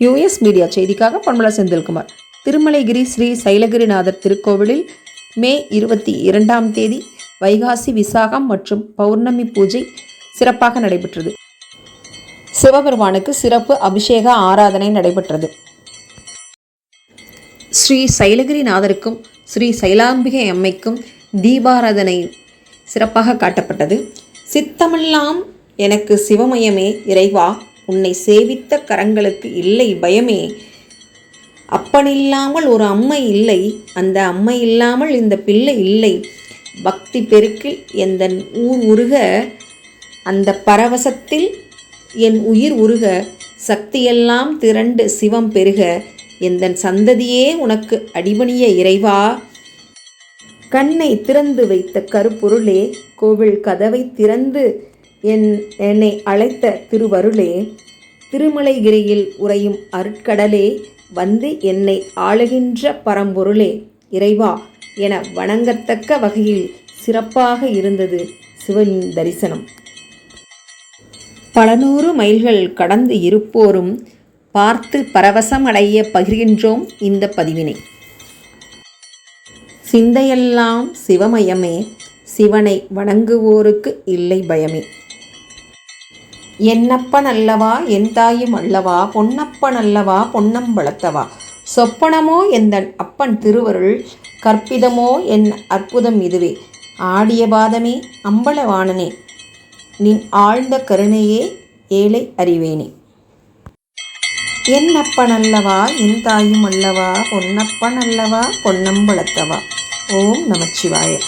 US media செய்திக்காக பண்பல செந்தில்குமார். திருமலைகிரி ஸ்ரீ சைலகிரிநாதர் திருக்கோவிலில் மே இருபத்தி இரண்டாம் தேதி வைகாசி விசாகம் மற்றும் பௌர்ணமி பூஜை சிறப்பாக நடைபெற்றது. சிவபெருமானுக்கு சிறப்பு அபிஷேக ஆராதனை நடைபெற்றது. ஸ்ரீ சைலகிரிநாதருக்கும் ஸ்ரீ சைலாம்பிகை அம்மைக்கும் தீபாராதனை சிறப்பாக காட்டப்பட்டது. சித்தமெல்லாம் எனக்கு சிவமயமே இறைவா உன்னை சேவித்த கரங்களுக்கு இல்லை பயமே. அப்பனில்லாமல் ஒரு அம்மை இல்லை. அந்த அம்மை இல்லாமல் இந்த பிள்ளை இல்லை. பக்தி பெருக்கில் எந்த ஊர் உருக அந்த பரவசத்தில் என் உயிர் உருக சக்தியெல்லாம் திரண்டு சிவம் பெருக எந்தன் சந்ததியே உனக்கு அடிபணிய இறைவா? கண்ணை திறந்து வைத்த கருப்பொருளே கோவில் கதவை திறந்து என் என்னை அழைத்த திருவருளே திருமலைகிரியில் உறையும் அருட்கடலே வந்து என்னை ஆளுகின்ற பரம்பொருளே இறைவா என வணங்கத்தக்க வகையில் சிறப்பாக இருந்தது சிவன் தரிசனம். பல நூறு மைல்கள் கடந்து இருப்போரும் பார்த்து பரவசமடைய பகிர்கின்றோம் இந்த பதிவினை. சிந்தையெல்லாம் சிவமயமே சிவனை வணங்குவோருக்கு இல்லை பயமே. என்னப்பன் அல்லவா என் தாயும் அல்லவா பொன்னப்பன் அல்லவா பொன்னம்பளத்தவா சொப்பனமோ எந்தன் அப்பன் திருவருள் கற்பிதமோ என் அற்புதம் இதுவே. ஆடிய பாதமே அம்பலவாணனே நின் ஆழ்ந்த கருணையே ஏழை அறிவேனே. என் அப்பன் அல்லவா என் தாயும் அல்லவா பொன்னப்பன் அல்லவா பொன்னம்பளத்தவா ஓம் நமச்சிவாய.